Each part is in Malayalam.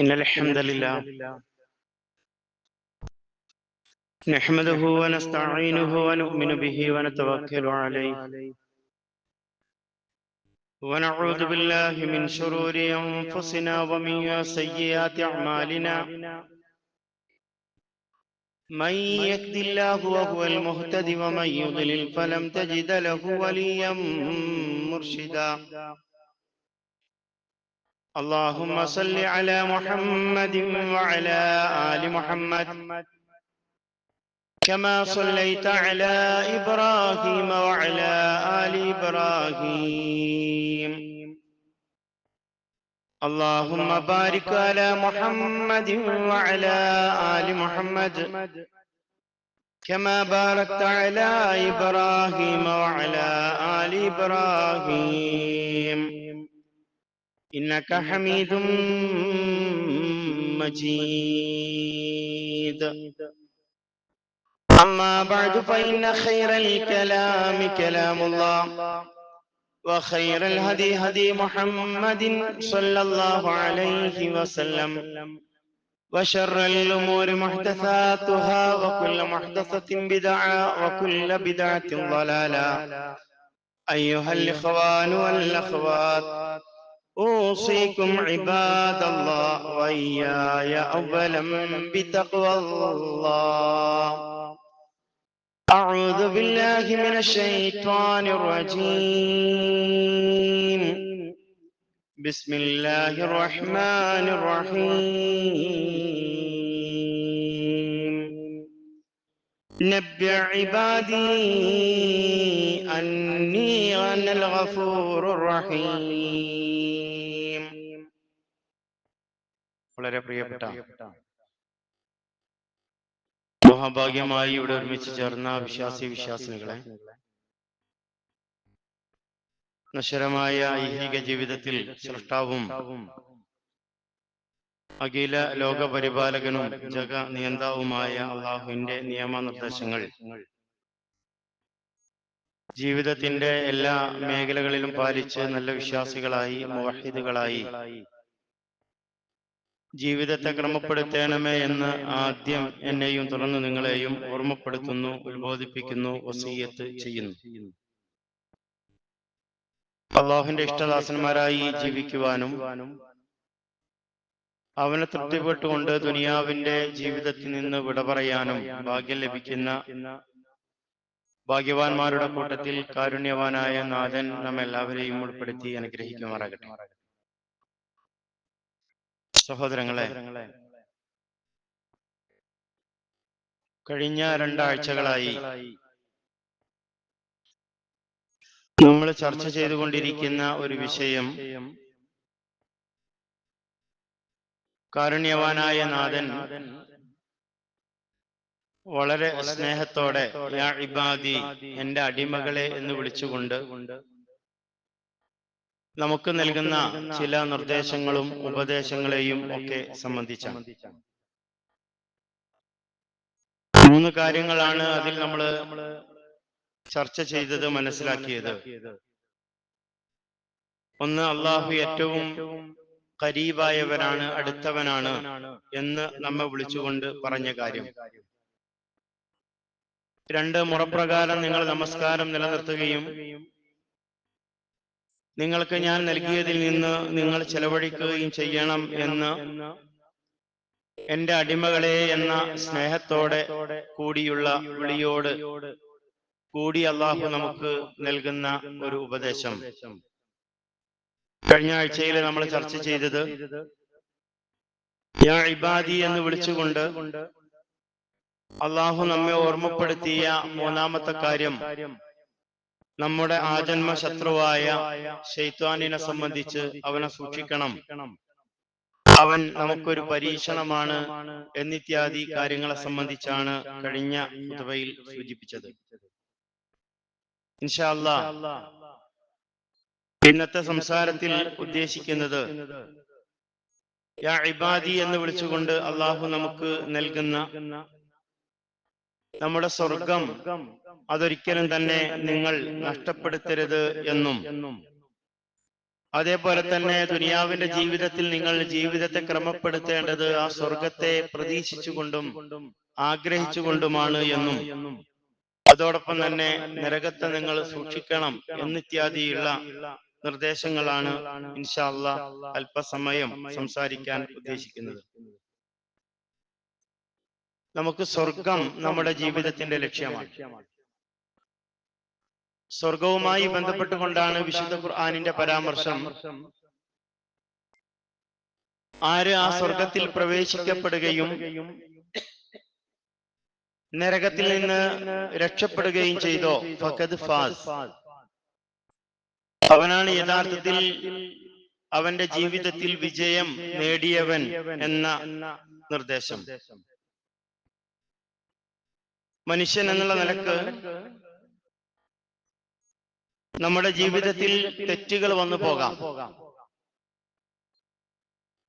إن الحمد لله. نحمده ونستعينه ونؤمن به ونتوكل عليه. ونعوذ بالله من شرور أنفسنا ومن سيئات أعمالنا. من يهد الله وهو المهتد ومن يضلل فلم تجد له وليا مرشدا. اللهم صل على محمد وعلى آل محمد. كما صليت على إبراهيم وعلى آل إبراهيم. اللهم بارك على محمد وعلى آل محمد. كما باركت على إبراهيم وعلى آل إبراهيم. إنك حميد مجيد. أما بعد فإن خير الكلام كلام الله وخير الهدي هدي محمد صلى الله عليه وسلم وشر الأمور محدثاتها وكل محدثة بدعة وكل بدعة ضلالة. أيها الإخوان والأخوات أوصيكم عباد الله وإياي أولا بتقوى الله. أعوذ بالله من الشيطان الرجيم. بسم الله الرحمن الرحيم. نبع عبادي أني أنا الغفور الرحيم വളരെ പ്രിയപ്പെട്ട മഹാഭാഗ്യമായി ഇവിടെ ഒരുമിച്ച് ചേർന്ന വിശ്വാസി വിശ്വാസിനികളെ നശ്വരമായ ഐഹിക ജീവിതത്തിൽ സൃഷ്ടാവും അഖില ലോക പരിപാലകനും ജഗ നിയന്താവുമായ അള്ളാഹുവിന്റെ നിയമനിർദ്ദേശങ്ങൾ. ജീവിതത്തിന്റെ എല്ലാ മേഖലകളിലും പാലിച്ച് നല്ല വിശ്വാസികളായി മുവഹിദുകളായി. ജീവിതത്തെ ക്രമപ്പെടുത്തേണമേ എന്ന് ആദ്യം എന്നെയും തുടർന്ന് നിങ്ങളെയും ഓർമ്മപ്പെടുത്തുന്നു ഉത്ബോധിപ്പിക്കുന്നു വസീയത്ത് ചെയ്യുന്നു. അള്ളാഹുവിന്റെ ഇഷ്ടദാസന്മാരായി ജീവിക്കുവാനും അവനെ തൃപ്തിപ്പെട്ടുകൊണ്ട് ദുനിയാവിന്റെ ജീവിതത്തിൽ നിന്ന് വിട പറയാനും ഭാഗ്യം ലഭിക്കുന്ന ഭാഗ്യവാന്മാരുടെ കൂട്ടത്തിൽ കാരുണ്യവാനായ നാഥൻ നാം എല്ലാവരെയും ഉൾപ്പെടുത്തി അനുഗ്രഹിക്കുമാറാകട്ടെ. സഹോദരങ്ങളെ കഴിഞ്ഞ രണ്ടാഴ്ചകളായി നമ്മൾ ചർച്ച ചെയ്തുകൊണ്ടിരിക്കുന്ന ഒരു വിഷയം കാരുണ്യവാനായ നാഥൻ വളരെ സ്നേഹത്തോടെ യാ ഇബാദി എന്റെ അടിമകളെ എന്ന് വിളിച്ചുകൊണ്ട് നമുക്ക് നൽകുന്ന ചില നിർദ്ദേശങ്ങളും ഉപദേശങ്ങളെയും ഒക്കെ സംബന്ധിച്ച മൂന്ന് കാര്യങ്ങളാണ് അതിൽ നമ്മൾ ചർച്ച ചെയ്തത് മനസ്സിലാക്കിയത്. ഒന്ന് അള്ളാഹു ഏറ്റവും കരീബായവനാണ് അടുത്തവനാണ് എന്ന് നമ്മെ വിളിച്ചുകൊണ്ട് പറഞ്ഞ കാര്യം. രണ്ട് മുറപ്രകാരം നിങ്ങൾ നമസ്കാരം നിലനിർത്തുകയും നിങ്ങൾക്ക് ഞാൻ നൽകിയതിൽ നിന്ന് നിങ്ങൾ ചെലവഴിക്കുകയും ചെയ്യണം എന്ന് എന്റെ അടിമകളെ എന്ന സ്നേഹത്തോടെ കൂടിയുള്ള വിളിയോട് കൂടി അള്ളാഹു നമുക്ക് നൽകുന്ന ഒരു ഉപദേശം. കഴിഞ്ഞ ആഴ്ചയിൽ നമ്മൾ ചർച്ച ചെയ്തത് യാ ഇബാദി എന്ന് വിളിച്ചുകൊണ്ട് അള്ളാഹു നമ്മെ ഓർമ്മപ്പെടുത്തിയ മൂന്നാമത്തെ കാര്യം നമ്മുടെ ആജന്മ ശത്രുവായ ഷെയ്ത്വാനിനെ സംബന്ധിച്ച് അവനെ സൂക്ഷിക്കണം. അവൻ നമുക്കൊരു പരീക്ഷണമാണ് എന്നിത്യാദി കാര്യങ്ങളെ സംബന്ധിച്ചാണ് കഴിഞ്ഞ കുതുവയിൽ സൂചിപ്പിച്ചത്. ഇൻഷാല്ല ഇന്നത്തെ സംസാരത്തിൽ ഉദ്ദേശിക്കുന്നത് ഇബാദി എന്ന് വിളിച്ചുകൊണ്ട് അള്ളാഹു നമുക്ക് നൽകുന്ന നമ്മുടെ സ്വർഗം അതൊരിക്കലും തന്നെ നിങ്ങൾ നഷ്ടപ്പെടുത്തരുത് എന്നും. അതേപോലെ തന്നെ ദുനിയാവിന്റെ ജീവിതത്തിൽ നിങ്ങൾ ജീവിതത്തെ ക്രമപ്പെടുത്തേണ്ടത് ആ സ്വർഗത്തെ പ്രതീക്ഷിച്ചുകൊണ്ടും ആഗ്രഹിച്ചുകൊണ്ടുമാണ് എന്നും. അതോടൊപ്പം തന്നെ നരകത്തെ നിങ്ങൾ സൂക്ഷിക്കണം എന്നിത്യാദിയുള്ള നിർദ്ദേശങ്ങളാണ് ഇൻഷാല്ല അല്പസമയം സംസാരിക്കാൻ ഉദ്ദേശിക്കുന്നത്. നമുക്ക് സ്വർഗം നമ്മുടെ ജീവിതത്തിന്റെ ലക്ഷ്യമാണ്. സ്വർഗവുമായി ബന്ധപ്പെട്ടുകൊണ്ടാണ് വിശുദ്ധ ഖുർആാനിന്റെ പരാമർശം. ആര് ആ സ്വർഗത്തിൽ പ്രവേശിക്കപ്പെടുകയും നരകത്തിൽ നിന്ന് രക്ഷപ്പെടുകയും ചെയ്തോ? ഫാസ്. അവനാണ് യഥാർത്ഥത്തിൽ അവന്റെ ജീവിതത്തിൽ വിജയം നേടിയവൻ എന്ന നിർദ്ദേശം. മനുഷ്യൻ എന്നുള്ള നിലയ്ക്ക് നമ്മുടെ ജീവിതത്തിൽ തെറ്റുകൾ വന്നു പോകാം.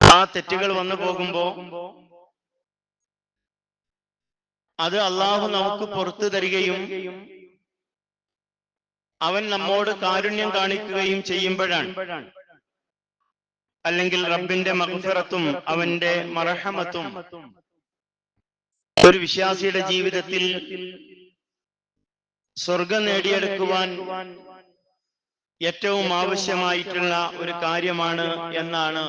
ആ തെറ്റുകൾ വന്നു പോകുമ്പോ അത് അള്ളാഹു നമുക്ക് പുറത്തു തരികയും അവൻ നമ്മോട് കാരുണ്യം കാണിക്കുകയും ചെയ്യുമ്പോഴാണ്. അല്ലെങ്കിൽ റബ്ബിന്റെ മഗ്ഫിറത്തും അവന്റെ മറഹമത്തും. ഒരു വിശ്വാസിയുടെ ജീവിതത്തിൽ സ്വർഗം നേടിയെടുക്കുവാൻ ഏറ്റവും ആവശ്യമായിട്ടുള്ള ഒരു കാര്യമാണ് എന്നാണ്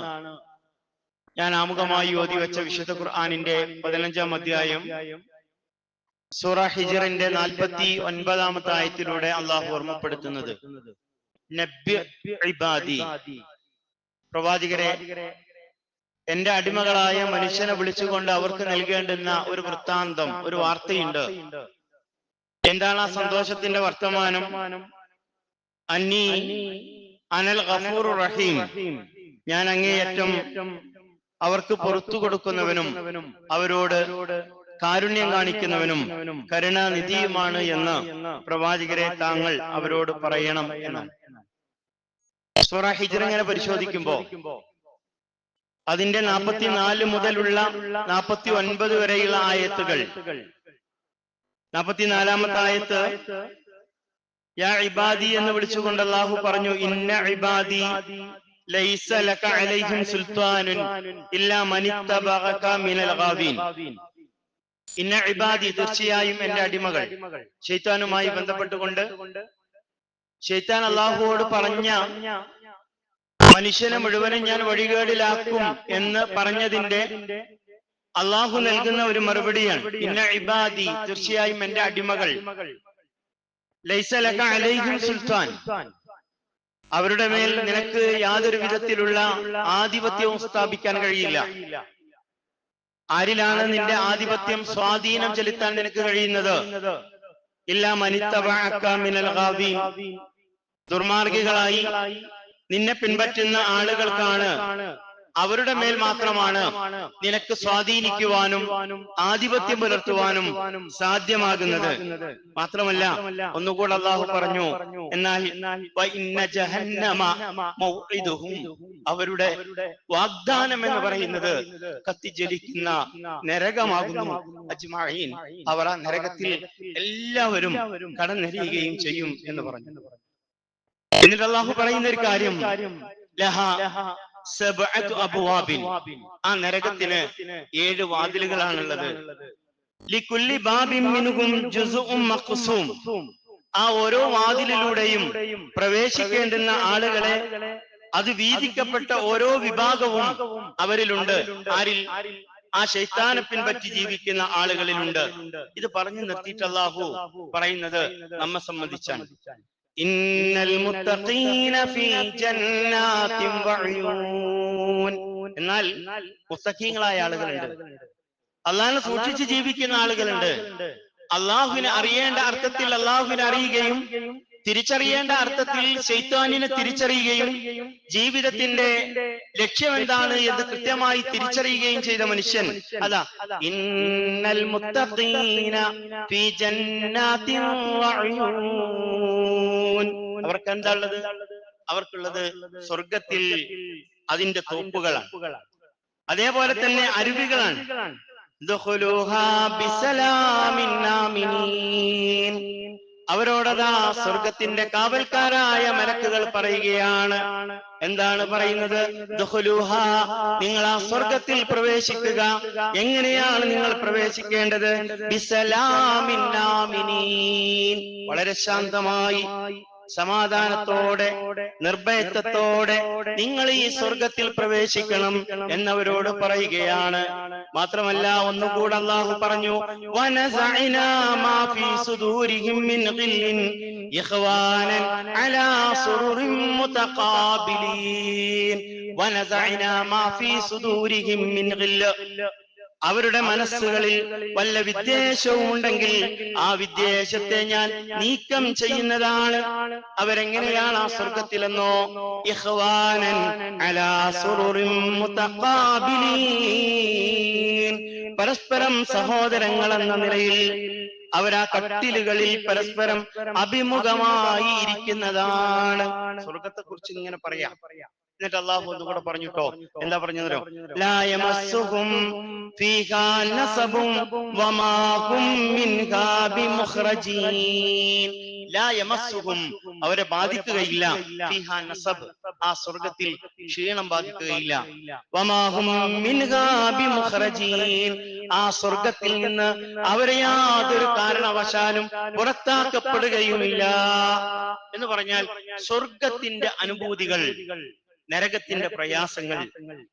ഞാൻ ആമുഖമായി ഓതി വെച്ച വിശുദ്ധ ഖുർആാനിന്റെ പതിനഞ്ചാം അധ്യായം. സൂറ ഹിജറിന്റെ നാൽപ്പത്തി ഒൻപതാമത്തെ ആയത്തിലൂടെ അള്ളാഹു ഓർമ്മപ്പെടുത്തുന്നത്. പ്രവാചകരെ എന്റെ അടിമകളായ മനുഷ്യനെ വിളിച്ചുകൊണ്ട് അവർക്ക് നൽകേണ്ടുന്ന ഒരു വൃത്താന്തം ഒരു വാർത്തയുണ്ട്. എന്താണ് ആ സന്തോഷത്തിന്റെ വർത്തമാനം? അന്നി അനൽ ഗഫൂർ റഹീം. ഞാൻ അങ്ങേയറ്റം അവർക്ക് പുറത്തു കൊടുക്കുന്നവനും അവരോട് കാരുണ്യം കാണിക്കുന്നവനും കരുണാനിധിയുമാണ് എന്ന് പ്രവാചകരെ താങ്കൾ അവരോട് പറയണം എന്ന്. സൂറ ഹിജർ ഇങ്ങനെ പരിശോധിക്കുമ്പോ അതിന്റെ നാൽപ്പത്തിനാല് മുതലുള്ള നാൽപ്പത്തി ഒൻപത് വരെയുള്ള ആയത്തുകൾ. നാൽപ്പത്തിനാലാമത്തെ ആയത്ത് യാ ഇബാദി എന്ന് വിളിച്ചുകൊണ്ട് അള്ളാഹു പറഞ്ഞു ഇന്ന ഇബാദി ലൈസ ലക അലൈഹിം സുൽത്താനുൻ ഇല്ലാ മനിത്തബഅക മിനൽ ഗാവീൻ ഇന്ന ഇബാദി തീർച്ചയായും എന്റെ അടിമകൾ. ഷെയ്ത്താനുമായി ബന്ധപ്പെട്ടുകൊണ്ട് ഷെയ്ത്താൻ അള്ളാഹുവോട് പറഞ്ഞ മനുഷ്യനെ മുഴുവനും ഞാൻ വഴികേടിലാക്കും എന്ന് പറഞ്ഞതിന്റെ അള്ളാഹു നൽകുന്ന ഒരു മറുപടിയാണ്. ഇന്ന ഇബാദി തീർച്ചയായും എന്റെ അടിമകൾ. ലൈസലക അലൈഹിം സുൽത്താൻ. അവരുടെ മേൽ നിനക്ക് യാതൊരു വിധത്തിലുള്ള ആധിപത്യവും സ്ഥാപിക്കാൻ കഴിയില്ല. ആരിലാണ് നിന്റെ ആധിപത്യം സ്വാധീനം ചെലുത്താൻ നിനക്ക് കഴിയുന്നത്? ഇല്ല മിനൽ ദുർമാർഗികളായി നിന്നെ പിൻപറ്റുന്ന ആളുകൾക്കാണ് അവരുടെ മേൽ മാത്രമാണ് നിനക്ക് സ്വാധീനിക്കുവാനും ആധിപത്യം പുലർത്തുവാനും സാധ്യമാകുന്നത്. മാത്രമല്ല ഒന്നുകൂടെ അള്ളാഹു പറഞ്ഞു എന്നാൽ അവരുടെ വാഗ്ദാനം എന്ന് പറയുന്നത് കത്തിജ്വലിക്കുന്ന നരകമാകുന്നു. അജ്മഈൻ. അവർ ആ നരകത്തിൽ എല്ലാവരും കടന്നെരിയുകയും ചെയ്യും എന്ന് പറഞ്ഞു. എന്നിട്ട് അള്ളാഹു പറയുന്ന ഒരു കാര്യം ലഹ. അബ്വാബിൻ. ആ നരകത്തിന് ഏഴ് വാതിലുകളാണുള്ളത്. ബാബിൻ മിൻഹും ജുസുഉം മഖ്സൂം. ആ ഓരോ വാതിലിലൂടെയും പ്രവേശിക്കേണ്ടുന്ന ആളുകളെ അത് വീതിക്കപ്പെട്ട ഓരോ വിഭാഗവും അവരിലുണ്ട്. ആരിൽ? ആ ശൈത്താനെ പിൻപറ്റി ജീവിക്കുന്ന ആളുകളിലുണ്ട്. ഇത് പറഞ്ഞു നിർത്തിയിട്ട് അള്ളാഹു പറയുന്നത് നമ്മെ സംബന്ധിച്ചാണ്. എന്നാൽ മുത്തഖീങ്ങളായ ആളുകളുണ്ട്. അള്ളാഹിനെ സൂക്ഷിച്ച് ജീവിക്കുന്ന ആളുകളുണ്ട്. അള്ളാഹുവിനെ അറിയേണ്ട അർത്ഥത്തിൽ അള്ളാഹുവിനെ അറിയുകയും തിരിച്ചറിയേണ്ട അർത്ഥത്തിൽ ശൈത്താനിനെ തിരിച്ചറിയുകയും ജീവിതത്തിന്റെ ലക്ഷ്യം എന്താണ് എന്ന് കൃത്യമായി തിരിച്ചറിയുകയും ചെയ്ത മനുഷ്യൻ. അതാ ഇന്നൽ മുത്തഖീന ഫീ അവർക്ക് എന്താ ഉള്ളത്? അവർക്കുള്ളത് സ്വർഗത്തിൽ അതിന്റെ തോപ്പുകളാണ്. അതേപോലെ തന്നെ അരുവികളാണ്. ദുഖുലുഹാ ബിസലാമിൻ ആമിനീൻ. അവരോടതാ സ്വർഗത്തിന്റെ കാവൽക്കാരായ മലക്കുകൾ പറയുകയാണ്. എന്താണ് പറയുന്നത്? നിങ്ങൾ ആ സ്വർഗത്തിൽ പ്രവേശിക്കുക. എങ്ങനെയാണ് നിങ്ങൾ പ്രവേശിക്കേണ്ടത്? വളരെ ശാന്തമായി സമാധാനത്തോടെ നിർഭയത്വത്തോടെ നിങ്ങൾ ഈ സ്വർഗത്തിൽ പ്രവേശിക്കണം എന്നവരോട് പറയുകയാണ്. മാത്രമല്ല ഒന്നുകൂടെ അള്ളാഹു പറഞ്ഞു "വനസഅനാ മാ ഫീ സുദൂരിഹിം മിൻ ഗില്ലിൻ അവരുടെ മനസ്സുകളിൽ വല്ല വിദ്വേഷവും ഉണ്ടെങ്കിൽ ആ വിദ്വേഷത്തെ ഞാൻ നീക്കം ചെയ്യുന്നതാണ്. അവരെങ്ങനെയാണ് ആ സ്വർഗത്തിലെന്നോ ഇഖ്വാനൻ അലാ പരസ്പരം സഹോദരങ്ങൾ എന്ന നിലയിൽ അവരാ കട്ടിലുകളിൽ പരസ്പരം അഭിമുഖമായി ഇരിക്കുന്നതാണ്. സ്വർഗത്തെ കുറിച്ച് ഇങ്ങനെ പറയാം. എന്നിട്ട് അള്ളാഹു ഒന്നുകൂടെ പറഞ്ഞിട്ടോ. എന്താ പറഞ്ഞതോ അവരെ ബാധിക്കുകയില്ല. ആ സ്വർഗത്തിൽ ക്ഷീണം ബാധിക്കുകയില്ല. ആ സ്വർഗത്തിൽ നിന്ന് അവരെ യാതൊരു കാരണവശാലും പുറത്താക്കപ്പെടുകയുമില്ല. എന്ന് പറഞ്ഞാൽ സ്വർഗത്തിന്റെ അനുഭൂതികൾ നരകത്തിന്റെ പ്രയാസങ്ങൾ.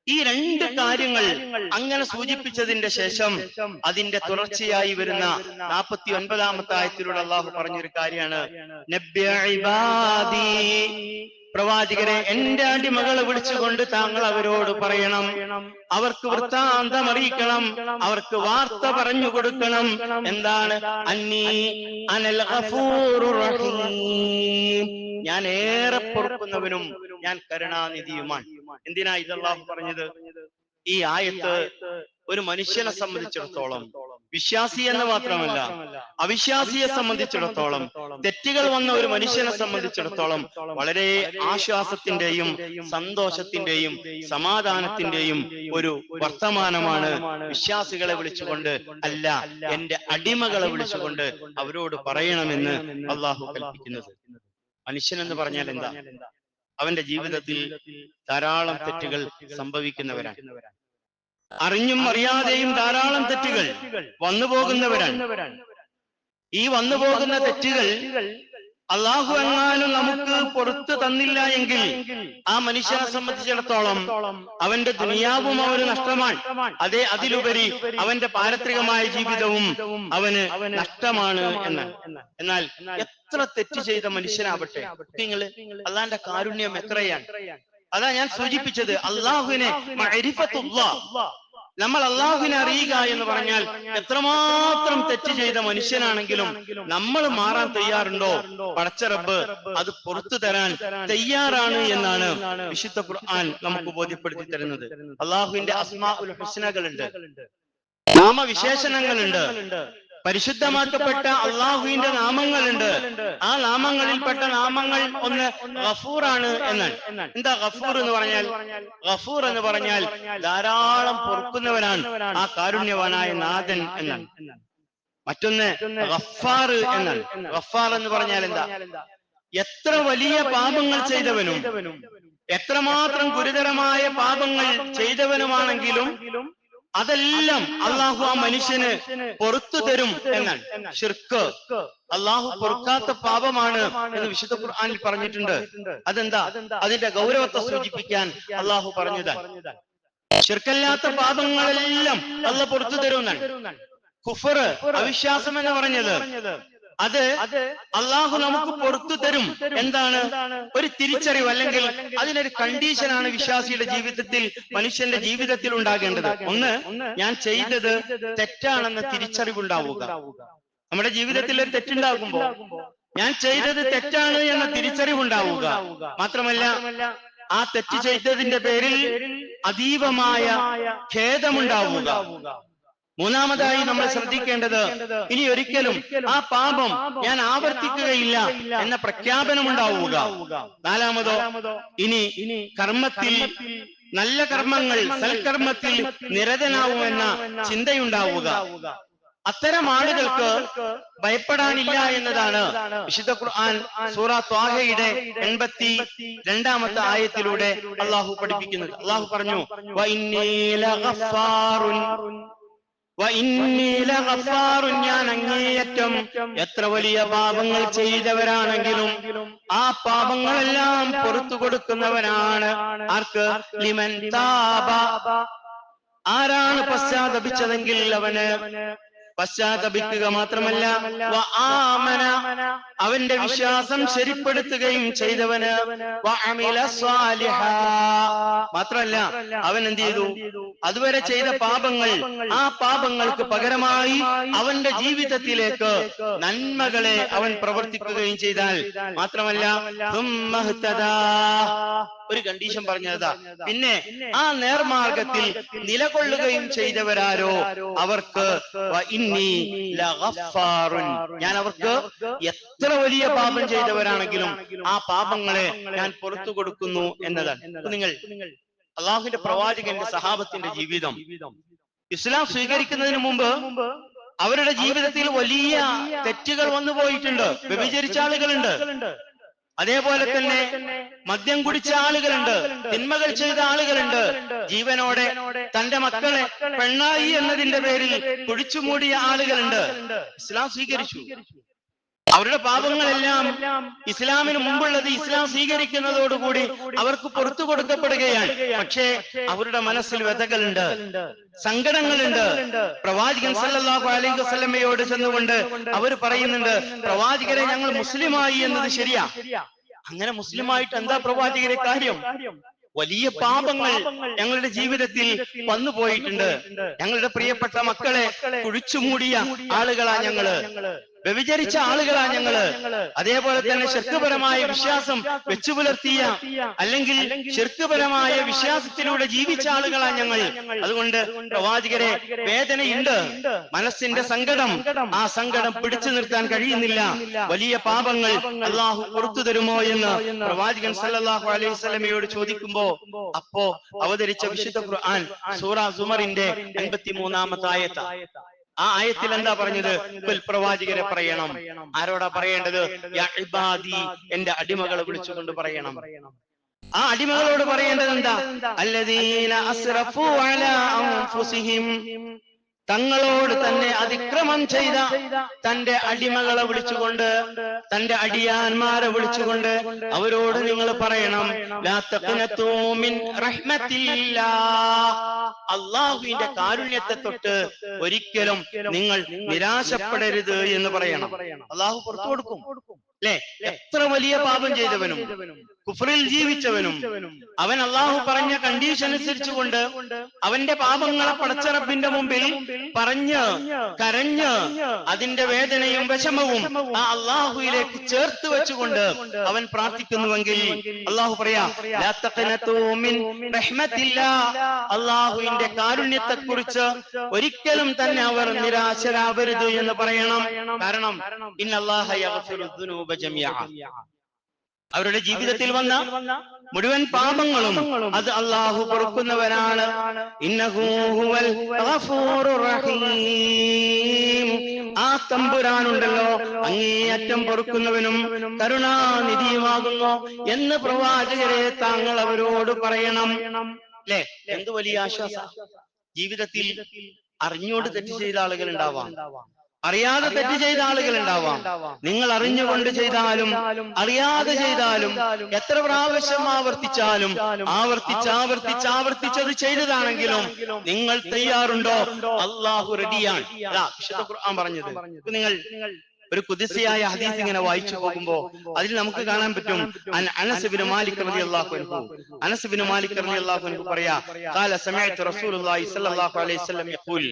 ഈ രണ്ട് കാര്യങ്ങൾ അങ്ങനെ സൂചിപ്പിച്ചതിന്റെ ശേഷം അതിന്റെ തുടർച്ചയായി വരുന്ന നാൽപ്പത്തി ഒൻപതാമത്തെ ആയത്തിലൂടെ അള്ളാഹു പറഞ്ഞൊരു കാര്യമാണ്. പ്രവാചകരെ എന്റെ അടിമകളെ വിളിച്ചുകൊണ്ട് താങ്കൾ അവരോട് പറയണം. അവർക്ക് വൃത്താന്തം അറിയിക്കണം. അവർക്ക് വാർത്ത പറഞ്ഞു കൊടുക്കണം. എന്താണ്? അന്നീ അനൽ ഞാൻ ഏറെ പൊറുക്കുന്നവനും ഞാൻ കരുണാനിധിയുമാണ്. എന്തിനാ ഇത് അള്ളാഹു പറഞ്ഞത്? ഈ ആയത്ത് ഒരു മനുഷ്യനെ സംബന്ധിച്ചിടത്തോളം വിശ്വാസി എന്ന് മാത്രമല്ല അവിശ്വാസിയെ സംബന്ധിച്ചിടത്തോളം തെറ്റുകൾ വന്ന ഒരു മനുഷ്യനെ സംബന്ധിച്ചിടത്തോളം വളരെ ആശ്വാസത്തിന്റെയും സന്തോഷത്തിന്റെയും സമാധാനത്തിന്റെയും ഒരു വർത്തമാനമാണ് വിശ്വാസികളെ വിളിച്ചുകൊണ്ട് അല്ല എന്റെ അടിമകളെ വിളിച്ചുകൊണ്ട് അവരോട് പറയണമെന്ന് അള്ളാഹു കൽപ്പിക്കുന്നത്. മനുഷ്യൻ എന്ന് പറഞ്ഞാൽ എന്താ? അവന്റെ ജീവിതത്തിൽ ധാരാളം തെറ്റുകൾ സംഭവിക്കുന്നവരാണ്. അറിഞ്ഞും അറിയാതെയും ധാരാളം തെറ്റുകൾ വന്നു പോകുന്നവരാണ് ഈ വന്നു പോകുന്ന തെറ്റുകൾ അള്ളാഹു എങ്ങാനും നമുക്ക് പുറത്തു തന്നില്ല എങ്കിൽ ആ മനുഷ്യനെ സംബന്ധിച്ചിടത്തോളം അവന്റെ ദുനിയാവും അവന് നഷ്ടമാണ്. അതെ അതിലുപരി അവന്റെ പാരത്രികമായ ജീവിതവും അവന് നഷ്ടമാണ് എന്ന്. എന്നാൽ എത്ര തെറ്റ് ചെയ്ത മനുഷ്യനാവട്ടെ. നിങ്ങൾ അള്ളാന്റെ കാരുണ്യം എത്രയാണ്? അതാ ഞാൻ സൂചിപ്പിച്ചത് അള്ളാഹുവിനെ. നമ്മൾ അള്ളാഹുവിനെ അറിയുക എന്ന് പറഞ്ഞാൽ എത്രമാത്രം തെറ്റ് ചെയ്ത മനുഷ്യനാണെങ്കിലും നമ്മൾ മാറാൻ തയ്യാറുണ്ടോ? പടച്ച റബ്ബ് അത് പുറത്തു തരാൻ തയ്യാറാണ് എന്നാണ് വിശുദ്ധ ഖുർആൻ നമുക്ക് ബോധ്യപ്പെടുത്തി തരുന്നത്. അള്ളാഹുവിന്റെ അസ്മാ ഉൽ ഹുസ്നകളുണ്ട്. നാമവിശേഷണങ്ങളുണ്ട്. പരിശുദ്ധമാക്കപ്പെട്ട അള്ളാഹുവിന്റെ നാമങ്ങളുണ്ട്. ആ നാമങ്ങളിൽപ്പെട്ട നാമങ്ങൾ ഒന്ന് ഗഫൂറാണ് എന്നാണ്. എന്താ ഗഫൂർ എന്ന് പറഞ്ഞാൽ? ഗഫൂർ എന്ന് പറഞ്ഞാൽ ധാരാളം പൊറുക്കുന്നവനാണ്. ആ കാരുണ്യവാനായ നാഥൻ എന്നാണ്. മറ്റൊന്ന് ഗഫാർ എന്നാണ്. ഗഫാർ എന്ന് പറഞ്ഞാൽ എന്താ? എത്ര വലിയ പാപങ്ങൾ ചെയ്തവനും എത്രമാത്രം ഗുരുതരമായ പാപങ്ങൾ ചെയ്തവനുമാണെങ്കിലും അതെല്ലാം അള്ളാഹു ആ മനുഷ്യന് പുറത്തു തരും എന്നാണ്. ഷിർക്ക് അള്ളാഹു പൊറുക്കാത്ത പാപമാണ് എന്ന് വിശുദ്ധ ഖുർആാനിൽ പറഞ്ഞിട്ടുണ്ട്. അതെന്താ? അതിന്റെ ഗൗരവത്തെ സൂചിപ്പിക്കാൻ അള്ളാഹു പറഞ്ഞതാണ്. ഷിർക്കല്ലാത്ത പാപങ്ങളെല്ലാം അല്ല പുറത്തു തരുമെന്നാണ് കുഫർ അവിശ്വാസം എന്ന് പറഞ്ഞത്. അത് അള്ളാഹു നമുക്ക് പുറത്തു തരും. എന്താണ്? ഒരു തിരിച്ചറിവ് അല്ലെങ്കിൽ അതിനൊരു കണ്ടീഷനാണ് വിശ്വാസിയുടെ ജീവിതത്തിൽ മനുഷ്യന്റെ ജീവിതത്തിൽ ഉണ്ടാകേണ്ടത്. ഒന്ന് ഞാൻ ചെയ്തത് തെറ്റാണെന്ന തിരിച്ചറിവുണ്ടാവുക. നമ്മുടെ ജീവിതത്തിൽ ഒരു തെറ്റുണ്ടാകുമ്പോ ഞാൻ ചെയ്തത് തെറ്റാണ് എന്ന തിരിച്ചറിവുണ്ടാവുക മാത്രമല്ല ആ തെറ്റ് ചെയ്തതിന്റെ പേരിൽ അതീവമായ ഖേദമുണ്ടാവുക. മൂന്നാമതായി നമ്മൾ ശ്രദ്ധിക്കേണ്ടത് ഇനി ഒരിക്കലും ആ പാപം ഞാൻ ആവർത്തിക്കുകയില്ല എന്ന പ്രഖ്യാപനം ഉണ്ടാവുക. നാലാമതോ ഇനി കർമ്മത്തിൽ നല്ല കർമ്മങ്ങൾ സൽക്കർമ്മത്തിൽ നിരതനാവുമെന്ന ചിന്തയുണ്ടാവുക. അത്തരം ആളുകൾക്ക് ഭയപ്പെടാനില്ല എന്നതാണ് വിശുദ്ധ ഖുർആൻ സൂറ ത്വാഹയുടെ എൺപത്തി രണ്ടാമത്തെ ആയത്തിലൂടെ അള്ളാഹു പഠിപ്പിക്കുന്നത്. അള്ളാഹു പറഞ്ഞു ഞാൻ അങ്ങേയറ്റം. എത്ര വലിയ പാപങ്ങൾ ചെയ്തവരാണെങ്കിലും ആ പാപങ്ങളെല്ലാം പുറത്തു കൊടുക്കുന്നവനാണ്. ആർക്ക്? ലിമൻ താബ. ആരാണ് പശ്ചാത്തപിച്ചതെങ്കിൽ അവന്? പശ്ചാത്തപിക്കുക മാത്രമല്ല അവന്റെ വിശ്വാസം ശരിപ്പെടുത്തുകയും ചെയ്തവന് മാത്രമല്ല അവൻ എന്ത് ചെയ്തു? അതുവരെ ചെയ്ത പാപങ്ങൾ ആ പാപങ്ങൾക്ക് പകരമായി അവന്റെ ജീവിതത്തിലേക്ക് നന്മകളെ അവൻ പ്രവർത്തിക്കുകയും ചെയ്താൽ മാത്രമല്ല ഒരു കണ്ടീഷൻ പറഞ്ഞതാ. പിന്നെ ആ നേർമാർഗത്തിൽ നിലകൊള്ളുകയും ചെയ്തവരാരോ? അവർക്ക്. ഞാൻ അവർക്ക് എത്ര വലിയ പാപം ചെയ്തവരാണെങ്കിലും ആ പാപങ്ങളെ ഞാൻ പുറത്തു കൊടുക്കുന്നു എന്നതാണ്. നിങ്ങൾ അള്ളാഹുവിന്റെ പ്രവാചകന്റെ സഹാബത്തിന്റെ ജീവിതം. ഇസ്ലാം സ്വീകരിക്കുന്നതിന് മുമ്പ് അവരുടെ ജീവിതത്തിൽ വലിയ തെറ്റുകൾ വന്നു പോയിട്ടുണ്ട്. വ്യഭിചരിച്ച ആളുകളുണ്ട്. അതേപോലെ തന്നെ മദ്യം കുടിച്ച ആളുകളുണ്ട് തിന്മകൾ ചെയ്ത ആളുകളുണ്ട്. ജീവനോടെ തന്റെ മക്കളെ പെണ്ണായി എന്നതിന്റെ പേരിൽ കുഴിച്ചുമൂടിയ ആളുകളുണ്ട്. ഇസ്ലാം സ്വീകരിച്ചു. അവരുടെ പാപങ്ങളെല്ലാം ഇസ്ലാമിന് മുമ്പുള്ളത് ഇസ്ലാം സ്വീകരിക്കുന്നതോടുകൂടി അവർക്ക് പുറത്തു കൊടുക്കപ്പെടുകയാണ്. പക്ഷേ അവരുടെ മനസ്സിൽ വ്യതകളുണ്ട് സങ്കടങ്ങളുണ്ട്. പ്രവാചകൻ സല്ലല്ലാഹു അലൈഹി വസല്ലമയോട് ചെന്നുകൊണ്ട് അവർ പറയുന്നുണ്ട് പ്രവാചകരെ ഞങ്ങൾ മുസ്ലിമായി എന്നത് ശരിയാ. അങ്ങനെ മുസ്ലിമായിട്ട് എന്താ പ്രവാചകരെ കാര്യം? വലിയ പാപങ്ങൾ ഞങ്ങളുടെ ജീവിതത്തിൽ വന്നു പോയിട്ടുണ്ട്. ഞങ്ങളുടെ പ്രിയപ്പെട്ട മക്കളെ കുഴിച്ചുമൂടിയ ആളുകളാ ഞങ്ങൾ. വ്യഭിചരിച്ച ആളുകളാ ഞങ്ങൾ. അതേപോലെ തന്നെ ശർക്കുപരമായ വിശ്വാസം വെച്ചു പുലർത്തിയ അല്ലെങ്കിൽ ശർക്കുപരമായ വിശ്വാസത്തിലൂടെ ജീവിച്ച ആളുകളാ ഞങ്ങൾ. അതുകൊണ്ട് പ്രവാചകരെ വേദനയുണ്ട്. മനസ്സിന്റെ സങ്കടം. ആ സങ്കടം പിടിച്ചു നിർത്താൻ കഴിയുന്നില്ല. വലിയ പാപങ്ങൾ അള്ളാഹു പുറത്തു തരുമോ എന്ന് പ്രവാചകൻ സല്ലാഹു അലൈഹി സ്വലമയോട് ചോദിക്കുമ്പോ അപ്പോ അവതരിച്ച വിശുദ്ധ ഖുർആൻ സൂറ സുമറിന്റെ എൺപത്തി മൂന്നാമത്തെ ആയത്ത. ആ ആയത്തിൽ എന്താ പറഞ്ഞത്? "ഖുൽ പ്രവാചകരെ പറയണം. ആരോടാ പറയേണ്ടത്? എന്റെ അടിമകളെ വിളിച്ചുകൊണ്ട് പറയണം. ആ അടിമകളോട് പറയേണ്ടത് എന്താ? അല്ലദീന അസ്റഫു അലാ അൻഫുസിഹിം. തങ്ങളോട് തന്നെ അതിക്രമം ചെയ്ത തന്റെ അടിമകളെ വിളിച്ചുകൊണ്ട് തന്റെ അടിയാന്മാരെ വിളിച്ചുകൊണ്ട് അവരോട് നിങ്ങൾ പറയണം അള്ളാഹുവിന്റെ കാരുണ്യത്തെ തൊട്ട് ഒരിക്കലും നിങ്ങൾ നിരാശപ്പെടരുത് എന്ന് പറയണം. അള്ളാഹു പുറത്തു കൊടുക്കും. അല്ലെ എത്ര വലിയ പാപം ചെയ്തവനും കുഫറിൽ ജീവിച്ചവനും അവൻ അള്ളാഹു പറഞ്ഞ കണ്ടീഷൻ അനുസരിച്ചു കൊണ്ട് അവന്റെ പാപങ്ങളെ പടച്ചറപ്പിന്റെ മുമ്പിൽ പറഞ്ഞ് കരഞ്ഞ് അതിന്റെ വേദനയും വിഷമവും ആ അള്ളാഹുയിലേക്ക് ചേർത്ത് വെച്ചുകൊണ്ട് അവൻ പ്രാർത്ഥിക്കുന്നുവെങ്കിൽ അള്ളാഹു പറയാ. അള്ളാഹുവിന്റെ കാരുണ്യത്തെ കുറിച്ച് ഒരിക്കലും തന്നെ അവർ നിരാശരാവരുത് എന്ന് പറയണം. കാരണം ഇന്നല്ലാഹ ദുനൂബ അവരുടെ ജീവിതത്തിൽ വന്ന മുഴുവൻ പാപങ്ങളും അത് അള്ളാഹു പൊറുക്കുന്നവനാണ്. ആ തമ്പുരാനുണ്ടല്ലോ. അങ്ങേയറ്റം പൊറുക്കുന്നവനും കരുണാനിധിയുമാകുന്നു എന്ന് പ്രവാചകരെ താങ്കൾ അവരോട് പറയണം. അല്ലേ എന്ത് വലിയ ആശ്വാസ? ജീവിതത്തിൽ അറിഞ്ഞോട് തെറ്റ് ചെയ്ത ആളുകൾ ഉണ്ടാവാം. അറിയാതെ തെറ്റ് ചെയ്ത ആളുകൾ ഉണ്ടാവാം. നിങ്ങൾ അറിഞ്ഞുകൊണ്ട് ചെയ്താലും അറിയാതെ ചെയ്താലും എത്ര പ്രാവശ്യം ആവർത്തിച്ചാലും ആവർത്തിച്ച് ആവർത്തിച്ച് ആവർത്തിച്ചത് ചെയ്തതാണെങ്കിലും നിങ്ങൾ തയ്യാറുണ്ടോ? അള്ളാഹു റെഡിയാണ്. വിശുദ്ധ ഖുർആൻ പറഞ്ഞത്. നിങ്ങൾ ഒരു കുതിസയായ ഹദീസ് ഇങ്ങനെ വായിച്ചു പോകുമ്പോ അതിൽ നമുക്ക് കാണാൻ പറ്റും അനസ് ബിൻ മാലിക് റളിയല്ലാഹു അൻഹു. അനസ് ബിൻ മാലിക് റളിയല്ലാഹു അൻഹു പറയാ ഖാല സമിഅത്തു റസൂലുള്ളാഹി സ്വല്ലല്ലാഹു അലൈഹി വസല്ലം യഖൂൽ.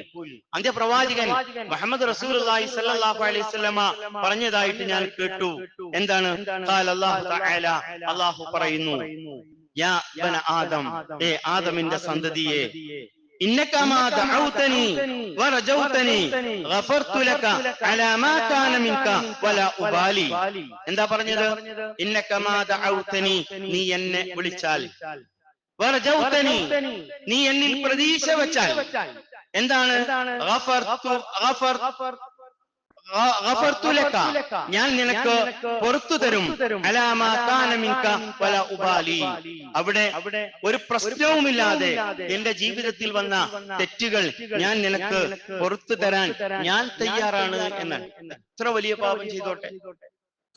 അന്ത്യ പ്രവാചകൻ മുഹമ്മദ് റസൂലുള്ളാഹി സ്വല്ലല്ലാഹു അലൈഹി വസല്ലമ പറഞ്ഞതായിട്ട് ഞാൻ കേട്ടു. എന്താണ്? ഖാല അല്ലാഹു തആല. അല്ലാഹു പറയുന്നു യാ ബന ആദം. ഏ ആദമിന്റെ സന്തതിയെ. എന്താ പറഞ്ഞത്? നീ എന്നെ വിളിച്ചാൽ. നീ എന്നിൽ പ്രതീക്ഷ വെച്ചാൽ. എന്താണ്? ഞാൻ നിനക്ക് പുറത്തു തരും ഉപാലി അവിടെ ഒരു പ്രശ്നവുമില്ലാതെ എന്റെ ജീവിതത്തിൽ വന്ന തെറ്റുകൾ ഞാൻ നിനക്ക് പുറത്തു തരാൻ ഞാൻ തയ്യാറാണ് എന്ന്. എത്ര വലിയ പാപം ചെയ്തോട്ടെ.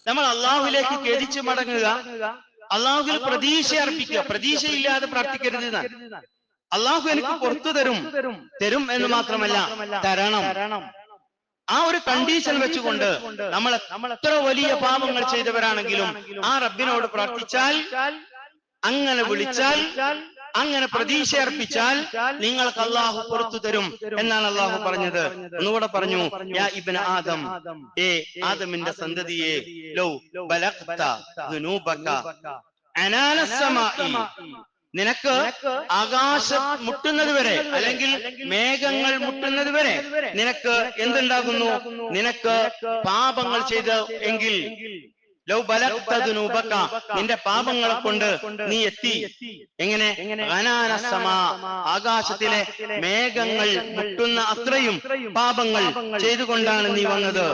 നമ്മൾ അള്ളാഹുലേക്ക് ഖേദിച്ചു മടങ്ങുക. അള്ളാഹുവിൽ പ്രതീക്ഷ അർപ്പിക്കുക. പ്രതീക്ഷയില്ലാതെ പ്രാർത്ഥിക്കരുത് എന്നാണ്. അള്ളാഹു എനിക്ക് പുറത്തു തരും തരും എന്ന് മാത്രമല്ല തരണം. ആ ഒരു കണ്ടീഷൻ വെച്ചുകൊണ്ട് നമ്മൾ എത്ര വലിയ പാപങ്ങൾ ചെയ്തവരാണെങ്കിലും ആ റബ്ബിനോട് പ്രാർത്ഥിച്ചാൽ അങ്ങനെ വിളിച്ചാൽ അങ്ങനെ പ്രതീക്ഷ അർപ്പിച്ചാൽ നിങ്ങൾക്ക് അള്ളാഹു പുറത്തു തരും എന്നാണ് അള്ളാഹു പറഞ്ഞത്. ഒന്നുകൂടെ പറഞ്ഞു യാ ഇബ്ന ആദം ഏ ആദമിന്റെ സന്തതിയെ ലൗ നിനക്ക് ആകാശം മുട്ടുന്നത് വരെ അല്ലെങ്കിൽ മേഘങ്ങൾ മുട്ടുന്നത് വരെ നിനക്ക് എന്തുണ്ടാകുന്നു? നിനക്ക് പാപങ്ങൾ ചെയ്ത എങ്കിൽ നിന്റെ പാപങ്ങളെ കൊണ്ട് നീ എത്തി. എങ്ങനെ? ആകാശത്തിലെ മേഘങ്ങൾ മുട്ടുന്ന അത്രയും പാപങ്ങൾ ചെയ്തുകൊണ്ടാണ് നീ വന്നത്.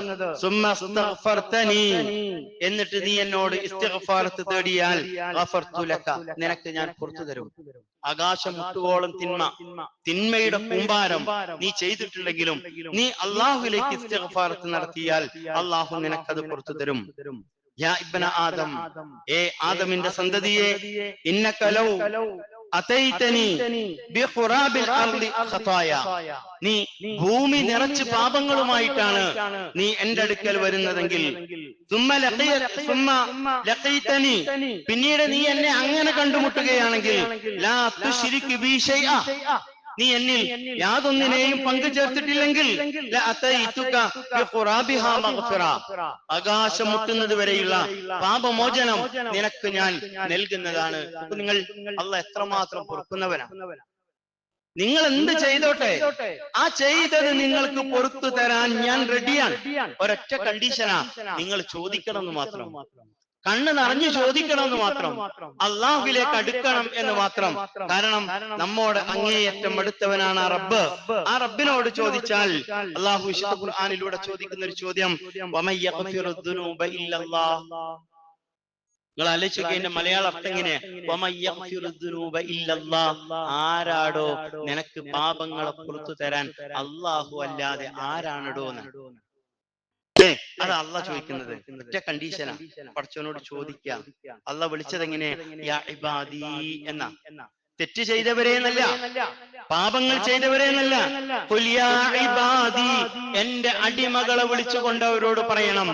എന്നിട്ട് നീ എന്നോട് തേടിയാൽ നിനക്ക് ഞാൻ പുറത്തു തരും. ആകാശം മുട്ടുവോളം തിന്മ. തിന്മയുടെ കൂമ്പാരം നീ ചെയ്തിട്ടുണ്ടെങ്കിലും നീ അള്ളാഹുലേക്ക് ഇസ്തിഗ്ഫാറത്ത് നടത്തിയാൽ അള്ളാഹു നിനക്കത് പുറത്തു തരും. യാ ഇബ്ന ആദം. ഏ ആദമിന്റെ സന്തതിയെ ഇന്നക അതൈതനി ബിഖുറാബിൽ അർളി ഖതായ നീ ഭൂമി നിറച്ച് പാപങ്ങളുമായിട്ടാണ് നീ എന്റെ അടുക്കൽ വരുന്നതെങ്കിൽ. പിന്നീട് നീ എന്നെ അങ്ങനെ കണ്ടുമുട്ടുകയാണെങ്കിൽ. നീ എന്നിൽ യാതൊന്നിനെയും പങ്കു ചേർത്തിട്ടില്ലെങ്കിൽ. ആകാശം മുട്ടുന്നത് വരെയുള്ള പാപമോചനം നിനക്ക് ഞാൻ നൽകുന്നതാണ്. അപ്പൊ നിങ്ങൾ അല്ല എത്രമാത്രം പൊറുക്കുന്നവനാണ് നിങ്ങൾ എന്ത് ചെയ്തോട്ടെ? ആ ചെയ്തത് നിങ്ങൾക്ക് പുറത്തു തരാൻ ഞാൻ റെഡിയാണ്. ഒരൊറ്റ കണ്ടീഷനാ നിങ്ങൾ ചോദിക്കണം എന്ന് മാത്രം. കണ്ണ് നിറഞ്ഞു ചോദിക്കണം എന്ന് മാത്രം അള്ളാഹുവിലേക്ക് അടുക്കണം എന്ന് മാത്രം. കാരണം നമ്മോട് അങ്ങേയറ്റം അടുത്തവനാണ് ആ റബ്ബ്. ആ റബ്ബിനോട് ചോദിച്ചാൽ അള്ളാഹു ഖുർആാനിലൂടെ ചോദിക്കുന്ന ഒരു ചോദ്യം. നിങ്ങൾ ആലോചിക്കുക എന്റെ മലയാള അർത്ഥം എങ്ങനെ വമൻ യഗ്ഫിറു ദുനൂബ ഇല്ലല്ലാഹ്. ആരാടോ നിനക്ക് പാപങ്ങളെ പുറത്തു തരാൻ അള്ളാഹു അല്ലാതെ ആരാണടോ എന്ന്. ഏ, അത് അല്ല ചോദിക്കുന്നത്. ഒറ്റ കണ്ടീഷനാ പഠിച്ചവനോട് ചോദിക്കാം. അല്ല വിളിച്ചത് എങ്ങനെ? എന്ന. തെറ്റ് ചെയ്തവരെ എന്നല്ല. പാപങ്ങൾ ചെയ്തവരെ എന്നല്ല. എന്റെ അടിമകളെ വിളിച്ചുകൊണ്ട് അവരോട് പറയണം.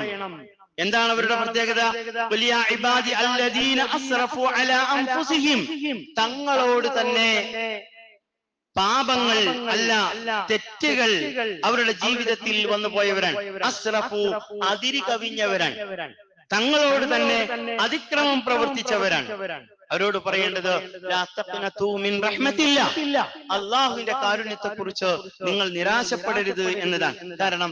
എന്താണ് അവരുടെ പ്രത്യേകത? വലിയ ഇബാദി അസ്റഫു അലാ അൻഫുസിഹിം. തങ്ങളോട് തന്നെ പാപങ്ങൾ അല്ല തെറ്റുകൾ അവരുടെ ജീവിതത്തിൽ വന്നു പോയവരാണ്. അസ്റഫു അതിരി കവിഞ്ഞവരാണ് തങ്ങളോട് തന്നെ അതിക്രമം പ്രവർത്തിച്ചവരാണ്. അവരോട് പറയേണ്ടത് അള്ളാഹുവിന്റെ കാരുണ്യത്തെ കുറിച്ച് നിങ്ങൾ നിരാശപ്പെടരുത് എന്നതാണ്. കാരണം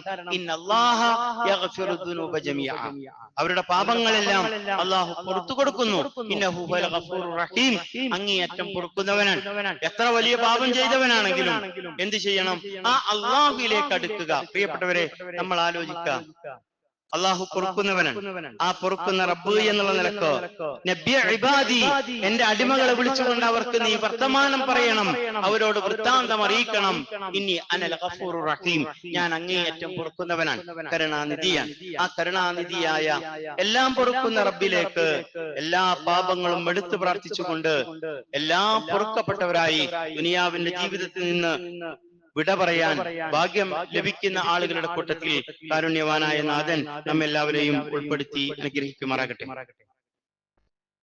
അവരുടെ പാപങ്ങളെല്ലാം അള്ളാഹു പുറത്തു കൊടുക്കുന്നു. റഹീം. അങ്ങേയറ്റം പൊറുക്കുന്നവനാണ് എത്ര വലിയ പാപം ചെയ്തവനാണെങ്കിലും എന്ത് ചെയ്യണം? ആ അള്ളാഹുവിലേക്ക് അടുക്കുക. പ്രിയപ്പെട്ടവരെ നമ്മൾ ആലോചിക്കുക. അള്ളാഹു പൊറുക്കുന്നവനാണ്. ആ പൊറുക്കുന്ന റബ്ബ് എന്നുള്ള നിലയ്ക്ക് നബ്യ ഇബാദി എന്റെ അടിമകളെ വിളിച്ചുകൊണ്ട് അവർക്ക് നീ വർത്തമാനം പറയണം. അവരോട് വൃത്താന്തം അറിയിക്കണം. ഇനി അനൽ റഹീം. ഞാൻ അങ്ങേയറ്റം പൊറുക്കുന്നവനാണ്. കരുണാനിധിയാണ്. ആ കരുണാനിധിയായ എല്ലാം പൊറുക്കുന്ന റബ്ബിലേക്ക് എല്ലാ പാപങ്ങളും എടുത്തു പ്രാർത്ഥിച്ചുകൊണ്ട് എല്ലാം പൊറുക്കപ്പെട്ടവരായി ദുനിയാവിന്റെ ജീവിതത്തിൽ നിന്ന് വിട പറയാൻ ഭാഗ്യം ലഭിക്കുന്ന ആളുകളുടെ കൂട്ടത്തിൽ കാരുണ്യവാനായ നാഥൻ നമ്മെല്ലാവരെയും ഉൾപ്പെടുത്തി അനുഗ്രഹിക്കുമാറാകട്ടെ.